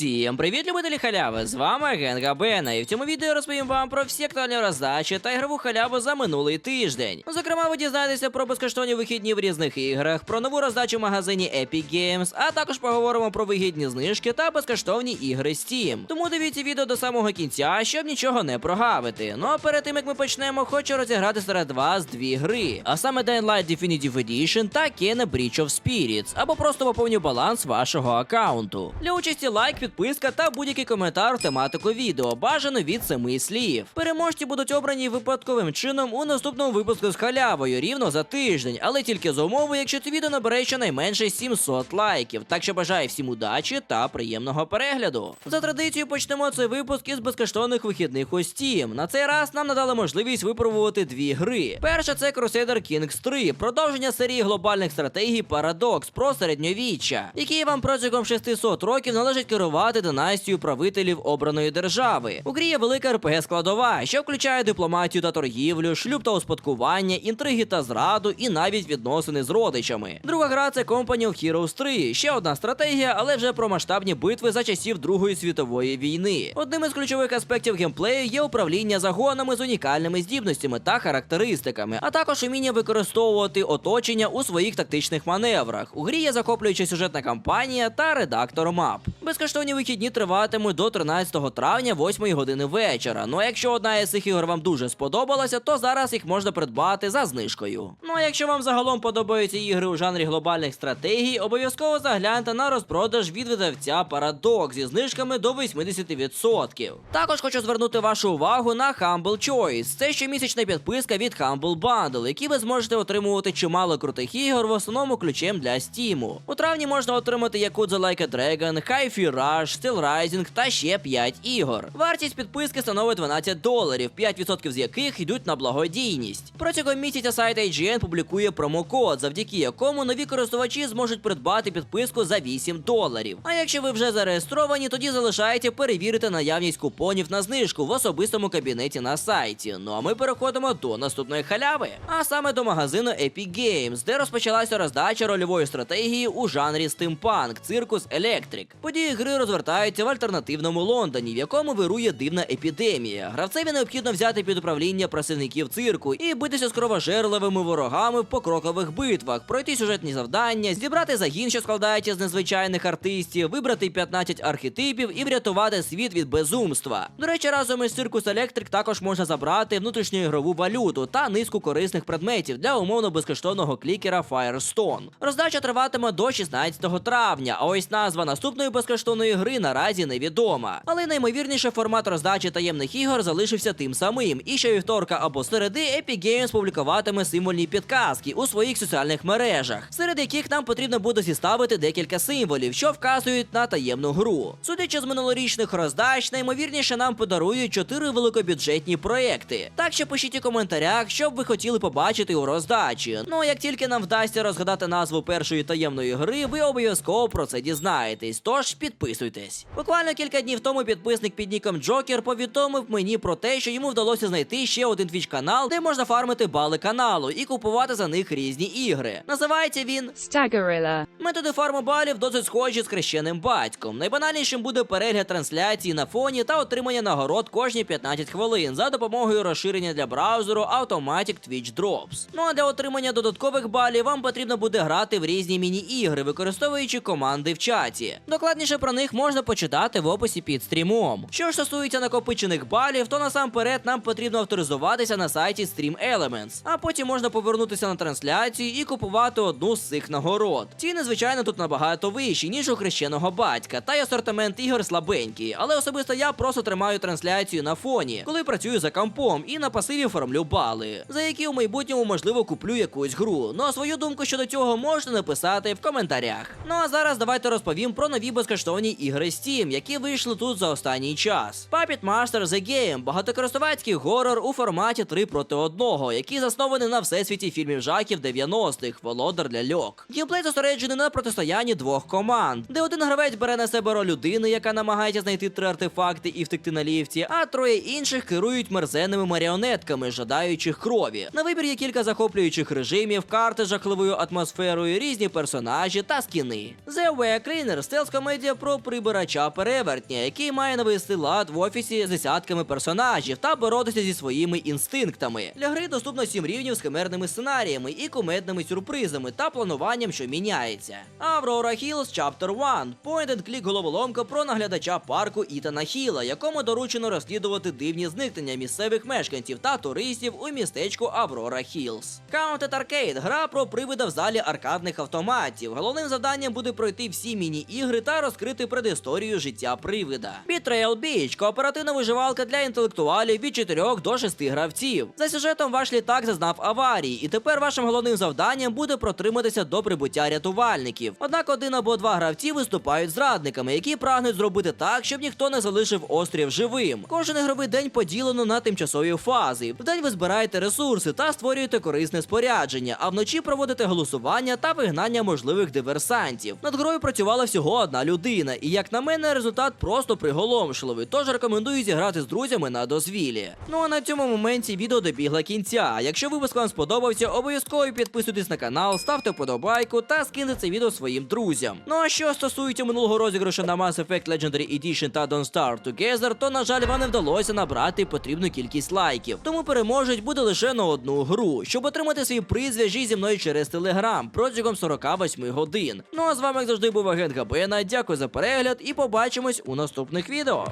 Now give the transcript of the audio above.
Усім привіт, любителі халяви! З вами Генга Бена, і в цьому відео розповім вам про всі актуальні роздачі та ігрову халяву за минулий тиждень. Зокрема, ви дізнаєтеся про безкоштовні вихідні в різних іграх, про нову роздачу в магазині Epic Games, а також поговоримо про вигідні знижки та безкоштовні ігри Steam. Тому дивіться відео до самого кінця, щоб нічого не прогавити. Ну а перед тим як ми почнемо, хочу розіграти серед вас дві гри, а саме Dying Light Definitive Edition та Kena Breach of Spirits, або просто поповню баланс вашого аккаунту. Для участі лайк, підписка та будь-який коментар тематику відео, бажано від семи слів. Переможці будуть обрані випадковим чином у наступному випуску з халявою рівно за тиждень, але тільки за умови, якщо це відео набере щонайменше 700 лайків. Так що бажаю всім удачі та приємного перегляду. За традицією почнемо цей випуск із безкоштовних вихідних у Steam. На цей раз нам надали можливість випробувати дві гри. Перша це Crusader Kings 3, продовження серії глобальних стратегій Paradox про середньовіччя, які вам протягом 600 років належить керувати династією правителів обраної держави. У грі є велика РПГ складова, що включає дипломатію та торгівлю, шлюб та успадкування, інтриги та зраду, і навіть відносини з родичами. Друга гра це Company of Heroes 3, ще одна стратегія, але вже про масштабні битви за часів Другої світової війни. Одним із ключових аспектів геймплею є управління загонами з унікальними здібностями та характеристиками, а також уміння використовувати оточення у своїх тактичних маневрах. У грі є захоплююча сюжетна кампанія та редактор мап. Безкоштовні вихідні триватимуть до 13 травня, 8 години вечора. Ну а якщо одна із цих ігор вам дуже сподобалася, то зараз їх можна придбати за знижкою. Ну а якщо вам загалом подобаються ігри у жанрі глобальних стратегій, обов'язково загляньте на розпродаж від видавця Paradox зі знижками до 80%. Також хочу звернути вашу увагу на Humble Choice. Це щомісячна підписка від Humble Bundle, які ви зможете отримувати чимало крутих ігор, в основному ключем для Steam. У травні можна отримати Yakuza Like a Dragon, Hi-Fi Rush, Steel Rising та ще 5 ігор. Вартість підписки становить 12 доларів, 5% з яких йдуть на благодійність. Протягом місяця сайт IGN публікує промокод, завдяки якому нові користувачі зможуть придбати підписку за 8 доларів. А якщо ви вже зареєстровані, тоді залишається перевірити наявність купонів на знижку в особистому кабінеті на сайті. Ну а ми переходимо до наступної халяви, а саме до магазину Epic Games, де розпочалася роздача рольової стратегії у жанрі стимпанк Циркус Electric. Події гри розвертаються в альтернативному Лондоні, в якому вирує дивна епідемія. Гравцеві необхідно взяти під управління працівників цирку і битися з кровожерливими ворогами в покрокових битвах, пройти сюжетні завдання, зібрати загін, що складається з незвичайних артистів, вибрати 15 архетипів і врятувати світ від безумства. До речі, разом із Circus Electric також можна забрати внутрішньоігрову валюту та низку корисних предметів для умовно безкоштовного клікера Firestone. Роздача триватиме до 16 травня, а ось назва наступної безкоштовної гри наразі невідома. Але наймовірніше формат роздачі таємних ігор залишився тим самим. І щовівторка або середи Epic Games публікуватиме символьні підказки у своїх соціальних мережах, серед яких нам потрібно буде зіставити декілька символів, що вказують на таємну гру. Судячи з минулорічних роздач, наймовірніше нам подарують чотири великобюджетні проекти. Так що пишіть у коментарях, що б ви хотіли побачити у роздачі. Ну а як тільки нам вдасться розгадати назву першої таємної гри, ви обов'язково про це дізнаєтесь. Тож підписуйтесь. Буквально кілька днів тому підписник під ніком Джокер повідомив мені про те, що йому вдалося знайти ще один твіч канал, де можна фармити бали каналу і купувати за них різні ігри. Називається він Staggerilla. Методи фарму балів досить схожі з хрещеним батьком. Найбанальнішим буде перегляд трансляції на фоні та отримання нагород кожні 15 хвилин за допомогою розширення для браузеру Automatic Twitch Drops. Ну а для отримання додаткових балів вам потрібно буде грати в різні міні-ігри, використовуючи команди в чаті. Докладніше про них можна почитати в описі під стрімом. Що ж стосується накопичених балів, то насамперед нам потрібно авторизуватися на сайті Stream Elements, а потім можна повернутися на трансляцію і купувати одну з цих нагород. Ціни, звичайно, тут набагато вищі, ніж у хрещеного батька, та й асортимент ігор слабенький. Але особисто я просто тримаю трансляцію на фоні, коли працюю за компом і на пасиві формлю бали, за які у майбутньому можливо куплю якусь гру. Ну а свою думку щодо цього можете написати в коментарях. Ну а зараз давайте розповім про нові безкоштовні ігри Steam, які вийшли тут за останній час. Puppet Master The Game багатокористувацький горор у форматі 3 проти 1, який заснований на всесвіті фільмів жахів 90-х, володар для льок. Геймплей зосереджений на протистоянні двох команд, де один гравець бере на себе роль людини, яка намагається знайти три артефакти і втекти на ліфті, а троє інших керують мерзенними маріонетками, жадаючих крові. На вибір є кілька захоплюючих режимів, карти жахливою атмосферою, різні персонажі та скіни. The Way Cleaner – стелс комедія про прибирача перевертня, який має навести лад в офісі з десятками персонажів та боротися зі своїми інстинктами. Для гри доступно 7 рівнів з химерними сценаріями і кумедними сюрпризами та плануванням, що міняється. Аврора Hills Chapter 1 Point-and-click головоломка про наглядача парку Ітана Хіла, якому доручено розслідувати дивні зникнення місцевих мешканців та туристів у містечку Аврора Хілз. Counted Arcade – гра про привида в залі аркадних автоматів. Головним завданням буде пройти всі міні-ігри та розкрити предісторію життя привида. Betrayal Beach – кооперативна виживалка для інтелектуалів від 4 до 6 гравців. За сюжетом ваш літак зазнав аварії, і тепер вашим головним завданням буде протриматися до прибуття рятувальників. Однак один або два гравці виступають зрадниками, які прагнуть зробити так, щоб ніхто не залишив острів живим. Кожен ігровий день поділено на тимчасові фази. Вдень ви збираєте ресурси та створюєте корисне спорядження, а вночі проводите голосування та вигнання можливих диверсантів. Над грою працювала всього одна людина, і як на мене, результат просто приголомшливий. Тож рекомендую зіграти з друзями на дозвілі. Ну а на цьому моменті відео добігла кінця. Якщо випуск вам сподобався, обов'язково підписуйтесь на канал, ставте вподобайку та скиньте це відео своїм друзям. Ну а що стосується минулого розіграшу на Mass Effect Legendary Edition та Don't Starve Together, то на жаль вам не вдалося набрати потрібну кількість лайків. Тому переможець буде лише на одну гру. Щоб отримати свій приз, зв'яжіть зі мною через телеграм протягом 48 годин. Ну а з вами як завжди був агент Габена. Дякую за перегляд і побачимось у наступних відео.